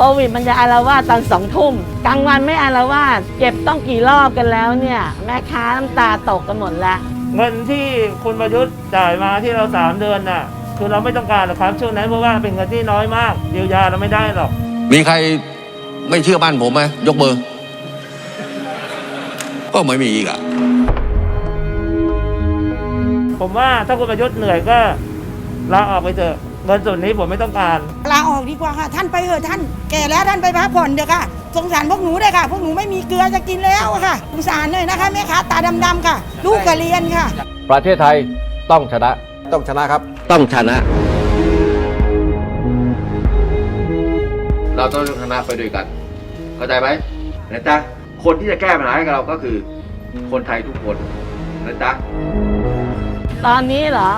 ควิดมันจะอารวาสตอนสองทุ่มกลางวันไม่อารวาสเก็บต้องกี่รอบกันแล้วเนี่ย แม่ค้าน้ำตาตกกันหมดแล้วเงินที่คุณประยุทธ์จ่ายมาที่เราสามเดือนน่ะ คือเราไม่ต้องการหรอกครับช่วงนั้นเพราะว่าเป็นเงินที่น้อยมากเยียวยาเราไม่ได้หรอก มีใครไม่เชื่อมั่นผมไหมยกมือ ก็ไม่มีอีกอะผมว่าถ้าคุณประยุทธ์เหนื่อยก็ลาออกไปเถอะ เงินส่วนนี้ผมไม่ต้องการ ลาออกดีกว่าค่ะ ท่านไปเถอะท่านแก่แล้วท่านไปพักผ่อนเถอะค่ะ สงสารพวกหนูด้วยค่ะ พวกหนูไม่มีเกลือจะกินแล้วอะค่ะ สงสารเลยนะคะแม่ค้าตาดำๆค่ะ ลูกก็เรียนค่ะ ประเทศไทยต้องชนะ ต้องชนะครับ ต้องชนะ เราต้องชนะไปด้วยกัน เข้าใจไหมนะจ๊ะคนที่จะแก้ปัญหาให้กับเราก็คือ คนไทยทุกคนนะจ๊ะ ตอนนี้เหรอ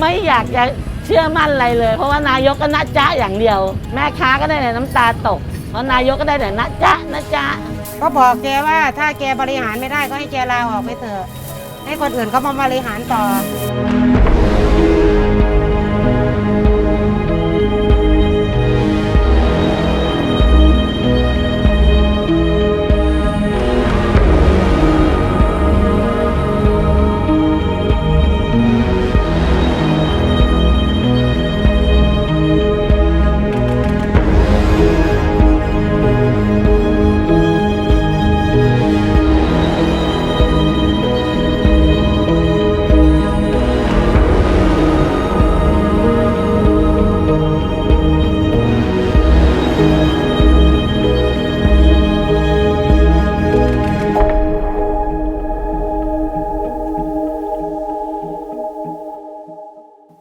ไม่อยากจะ เชื่อมั่นอะไรเลย เพราะว่านายกก็นะจ๊ะอย่างเดียว แม่ค้าก็ได้แต่น้ำตาตก เพราะนายกก็ได้แต่นะจ๊ะนะจ๊ะก็บอกแกว่าถ้าแกบริหารไม่ได้ก็ให้แกลาออกไปเถอะ ให้คนอื่นเขามาบริหารต่อ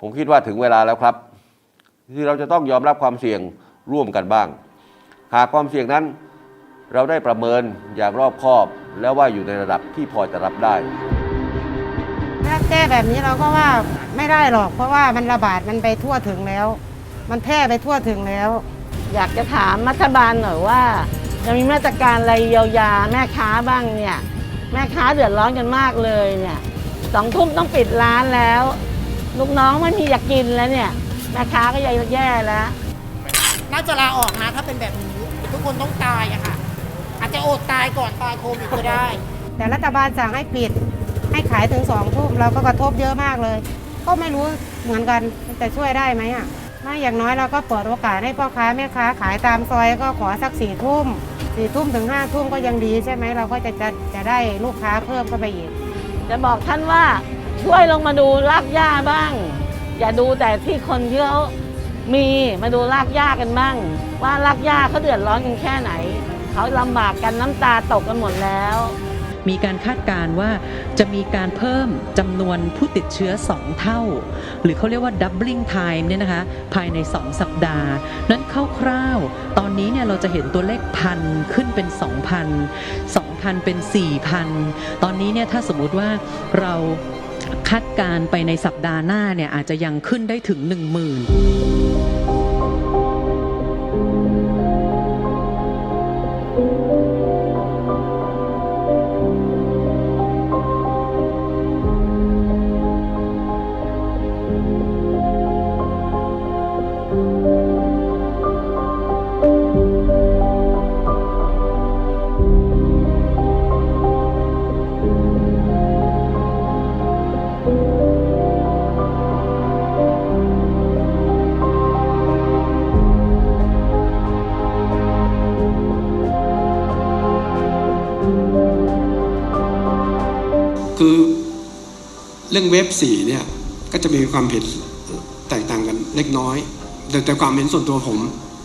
ผมคิดว่าถึงเวลาแล้วครับ ที่เราจะต้องยอมรับความเสี่ยงร่วมกันบ้าง หากความเสี่ยงนั้นเราได้ประเมินอย่างรอบคอบ แล้วว่าอยู่ในระดับที่พอจะรับได้ถ้าแก้แบบนี้เราก็ว่าไม่ได้หรอก เพราะว่ามันระบาดมันไปทั่วถึงแล้ว มันแพร่ไปทั่วถึงแล้ว อยากจะถามรัฐบาลหน่อยว่าจะมีมาตรการอะไรเยียวยาแม่ค้าบ้างเนี่ย แม่ค้าเดือดร้อนกันมากเลยเนี่ยสองทุ่มต้องปิดร้านแล้ว ลูกน้องไม่มีอยากกินแล้วเนี่ยแม่ค้าก็แย่แล้ว น่าจะลาออกนะถ้าเป็นแบบนี้ ทุกคนต้องตายอะค่ะ อาจจะอดตายก่อนตายโควิดก็ได้ แต่รัฐบาลสั่งให้ปิด ให้ขายถึงสองทุ่มเราก็กระทบเยอะมากเลย ก็ไม่รู้เหมือนกันจะช่วยได้ไหมอะไม่อย่างน้อยเราก็เปิดโอกาสให้พ่อค้าแม่ค้าขายตามซอยก็ขอสักสี่ทุ่มสี่ทุ่มถึงห้าทุ่มก็ยังดีใช่ไหมเราก็จะจะจะได้ลูกค้าเพิ่มเข้าไปอีกๆจะบอกท่านว่า ช่วยลงมาดูรากหญ้าบ้าง อย่าดูแต่ที่คนที่เขามีมาดูรากหญ้ากันบ้าง ว่ารากหญ้าเขาเดือดร้อนกันแค่ไหน เขาลำบากกันน้ำตาตกกันหมดแล้ว มีการคาดการณ์ว่าจะมีการเพิ่มจำนวนผู้ติดเชื้อ 2 เท่า หรือเขาเรียกว่า doubling time เนี่ยนะคะ ภายใน 2 สัปดาห์ นั้นคร่าวๆ ตอนนี้เนี่ยเราจะเห็นตัวเลขพันขึ้นเป็น 2,000 2,000 เป็น 4,000 ตอนนี้เนี่ยถ้าสมมุติว่าเรา คาดการไปในสัปดาห์หน้าเนี่ยอาจจะยังขึ้นได้ถึงหนึ่งหมื่น เรื่องเว็บสี่เนี่ยก็จะมีความเห็นแตกต่างกันเล็กน้อย แต่แต่ความเห็นส่วนตัวผม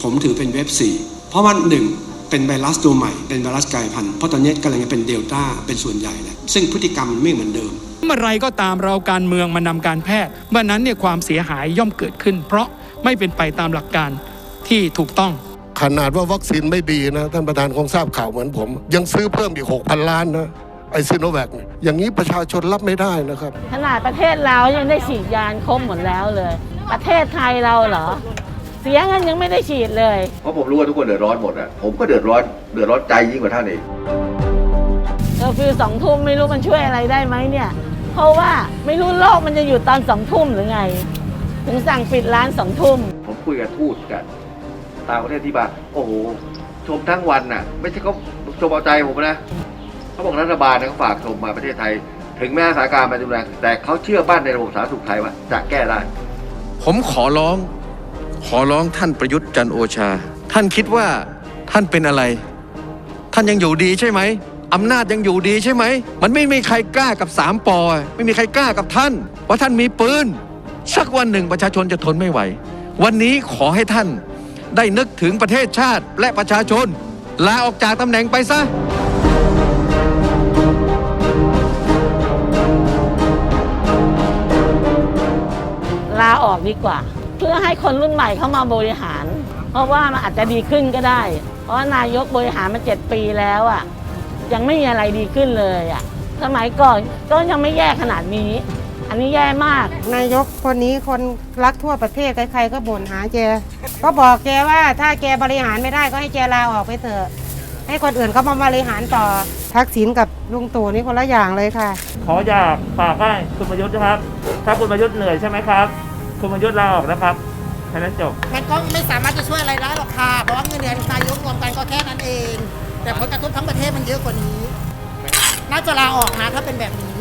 ผมถือเป็นเว็บสี่เพราะว่าหนึ่งเป็นไวรัสตัวใหม่ เป็นไวรัสกลายพันธุ์เพราะตอนนี้กำลังจะเป็นเดลต้าเป็นส่วนใหญ่แล้วซึ่งพฤติกรรมมันไม่เหมือนเดิม เมื่อไรก็ตามเราการเมืองมานำการแพทย์เมื่อนั้นเนี่ยความเสียหายย่อมเกิดขึ้น เพราะไม่เป็นไปตามหลักการที่ถูกต้อง ขนาดว่าวัคซีนไม่ดีนะ ท่านประธานคงทราบข่าวเหมือนผม ยังซื้อเพิ่มอีก6,000 ล้านนะไอซิโนแวคเนี่ยอย่างนี้ประชาชนรับไม่ได้นะครับ ขนาดประเทศเรายังได้ฉีดยาครบหมดแล้วเลย ประเทศไทยเราเหรอ เสียเงินยังไม่ได้ฉีดเลย เพราะผมรู้ว่าทุกคนเดือดร้อนหมดอะผมก็เดือดร้อนเดือดร้อนใจยิ่งกว่าท่านอีกเคอร์ฟิวสองทุ่มไม่รู้มันช่วยอะไรได้ไหมเนี่ย เพราะว่าไม่รู้โลกมันจะอยู่ตอนสองทุ่มหรือไง ถึงสั่งปิดร้านสองทุ่ม ผมคุยกับทูตกับต่างประเทศที่มาโอ้โหชมทั้งวันน่ะ ไม่ใช่เขาชมเอาใจผมนะ เขาบอกรัฐบาลเขาฝากชมมาประเทศไทย ถึงแม้สถานการณ์มันรุนแรงแต่เขาเชื่อมั่นในระบบสาธารณสุขไทยว่าจะแก้ได้ ผมขอร้อง ขอร้องท่านประยุทธ์จันโอชา ท่านคิดว่าท่านเป็นอะไร ท่านยังอยู่ดีใช่ไหมอำนาจยังอยู่ดีใช่ไหม มันไม่มีใครกล้ากับสามปอไม่มีใครกล้ากับท่าน ว่าท่านมีปืน สักวันหนึ่งประชาชนจะทนไม่ไหว วันนี้ขอให้ท่านได้นึกถึงประเทศชาติและประชาชน ลาออกจากตำแหน่งไปซะ ลาออกดีกว่า เพื่อให้คนรุ่นใหม่เข้ามาบริหาร เพราะว่ามันอาจจะดีขึ้นก็ได้ เพราะว่านายกบริหารมาเจ็ดปีแล้วอะยังไม่มีอะไรดีขึ้นเลยอะสมัยก่อนก็ยังไม่แย่ขนาดนี้ อันนี้แย่มาก นายกคนนี้คนรักทั่วประเทศใครๆก็บ่นหาแก ก็บอกแกว่าถ้าแกบริหารไม่ได้ก็ให้แกลาออกไปเถอะ ให้คนอื่นเขามาบริหารต่อ ทักษิณกับลุงตู่นี่คนละอย่างเลยค่ะ ขออยากฝากให้คุณประยุทธ์นะครับ ถ้าคุณประยุทธ์เหนื่อยใช่ไหมครับ คุณประยุทธ์ลาออกนะครับแค่นั้นจบ มันก็ไม่สามารถจะช่วยอะไรได้หรอกค่ะ เพราะว่าเงินเดือนนายกรวมกันก็แค่นั้นเอง แต่ผลกระทบทั้งประเทศมันเยอะกว่านี้ น่าจะลาออกนะถ้าเป็นแบบนี้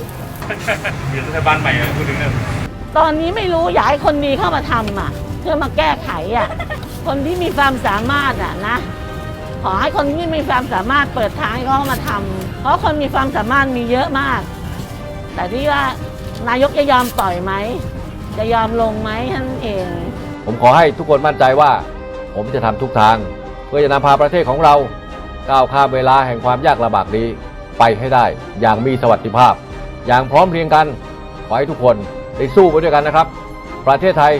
ตอนนี้ไม่รู้อยากให้คนดีเข้ามาทำอะ เพื่อมาแก้ไขอะ คนที่มีความสามารถอะนะ ขอให้คนที่มีความสามารถเปิดทางให้เขาเข้ามาทำเพราะคนมีความสามารถมีเยอะมาก แต่ที่ว่านายกจะยอมปล่อยไหม จะยอมลงไหมท่านเอง ผมขอให้ทุกคนมั่นใจว่า ผมจะทำทุกทาง เพื่อจะนำพาประเทศของเราก้าวข้ามเวลาแห่งความยากลำบากนี้ไปให้ได้อย่างมีสวัสดิภาพ อย่างพร้อมเพรียงกันขอให้ทุกคนได้สู้ไปด้วยกันนะครับ ประเทศไทย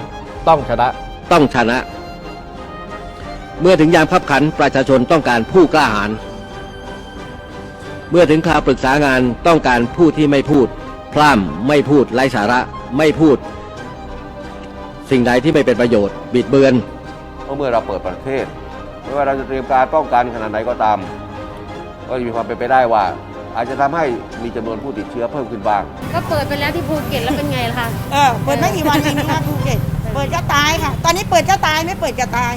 ต้องชนะ ต้องชนะ เมื่อถึงยามขับขันประชาชนต้องการผู้กล้าหาญเมื่อถึงคราวปรึกษางานต้องการผู้ที่ไม่พูด พร่ำไม่พูดไร้สาระ ไม่พูด สิ่งใดที่ไม่เป็นประโยชน์ บิดเบือนเมื่อเราเปิดประเทศ ไม่ว่าเราจะเตรียมการป้องกันขนาดไหนก็ตาม ก็มีความเป็นไปได้ว่า อาจจะทำให้มีจำนวนผู้ติดเชื้อเพิ่มขึ้นบ้าง ก็เปิดไปแล้วที่ภูเก็ตแล้วเป็นไงล่ะคะ เออเปิดไม่กี่วันเองนะคะภูเก็ตเปิดจะตายค่ะ ตอนนี้เปิดจะตายไม่เปิดจะตาย